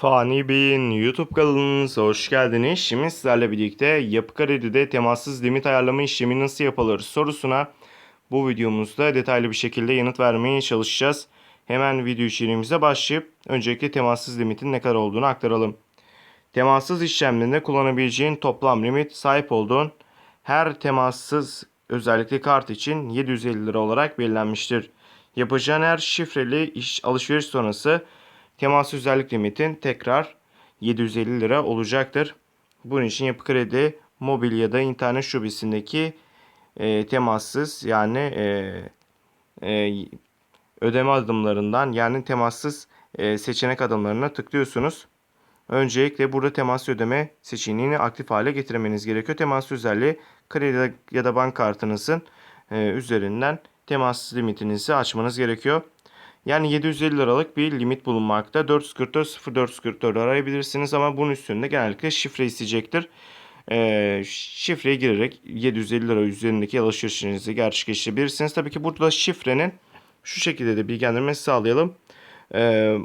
Fani Bey'in YouTube kanalınıza hoş geldiniz. Şimdi sizlerle birlikte Yapı Kredi'de temassız limit ayarlama işlemi nasıl yapılır sorusuna bu videomuzda detaylı bir şekilde yanıt vermeye çalışacağız. Hemen video içeriğimize başlayıp öncelikle temassız limitin ne kadar olduğunu aktaralım. Temassız işlemlerinde kullanabileceğin toplam limit sahip olduğun her temassız özellikle kart için 750 lira olarak belirlenmiştir. Yapacağın her şifreli iş alışveriş sonrası temas özellik limitin tekrar 750 lira olacaktır. Bunun için Yapı Kredi mobil ya da internet şubesindeki e, temassız yani e, e, ödeme adımlarından yani temassız e, seçenek adımlarına tıklıyorsunuz. Öncelikle burada temas ödeme seçeneğini aktif hale getirmeniz gerekiyor. Temas özelliği kredi ya da bank kartınızın e, üzerinden temas limitinizi açmanız gerekiyor. Yani 750 liralık bir limit bulunmakta. 444 0444 arayabilirsiniz ama bunun üstünde genellikle şifre isteyecektir. Ee, şifreye girerek 750 lira üzerindeki alışverişinizi gerçekleştirebilirsiniz. Tabii ki burada şifrenin şu şekilde de bilgilendirmesi sağlayalım. Ee,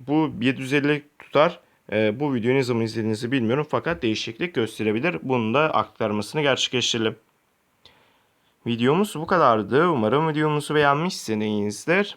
bu 750 tutar. Ee, bu videoyu ne zaman izlediğinizi bilmiyorum fakat değişiklik gösterebilir. Bunun da aktarmasını gerçekleştirelim. Videomuz bu kadardı. Umarım videomuzu beğenmişsinizdir.